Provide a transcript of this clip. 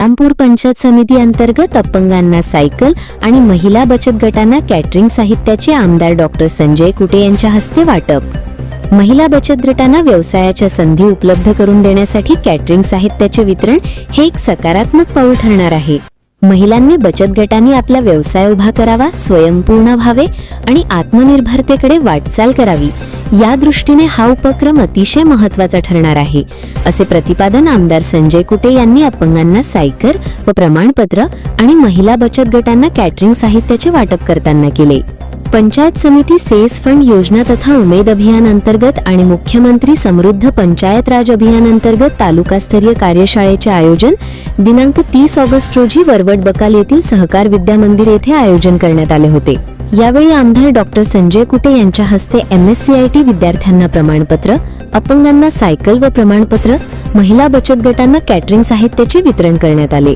रामपूर पंचायत समिती अंतर्गत अपंगांना सायकल आणि महिला बचत गटांना कॅटरिंग साहित्याचे आमदार डॉक्टर संजय कुटे यांच्या हस्ते वाटप. महिला बचत गटांना व्यवसायाच्या संधी उपलब्ध करून देण्यासाठी कॅटरिंग साहित्याचे वितरण हे एक सकारात्मक पाऊल ठरणार आहे. महिलांनी बचत गटांनी आपला व्यवसाय उभा करावा स्वयंपूर्ण व्हावे आणि आत्मनिर्भरतेकडे वाटचाल करावी. या दृष्टीने हा उपक्रम अतिशय महत्त्वाचा ठरणार आहे. असे प्रतिपादन आमदार संजय कुटे यांनी अपंगांना सायकर व प्रमाणपत्र आणि महिला बचत गटांना कॅटरिंग साहित्याचे वाटप करताना केले. पंचायत समिती सेस फंड योजना तथा उमेद अभियान अंतर्गत आणि मुख्यमंत्री समृद्ध पंचायत राज अभियान अंतर्गत तालुकास्तरीय कार्यशाळेचे आयोजन दिनांक तीस ऑगस्ट रोजी वरवड बकाल येथील सहकार विद्या मंदिर येथे आयोजन करण्यात आले होते. यावेळी आमदार डॉक्टर संजय कुटे यांच्या हस्ते M S C I T विद्यार्थ्यांना प्रमाणपत्र अपंगांना सायकल व प्रमाणपत्र महिला बचत गटांना कॅटरिंग साहित्याचे वितरण करण्यात आले.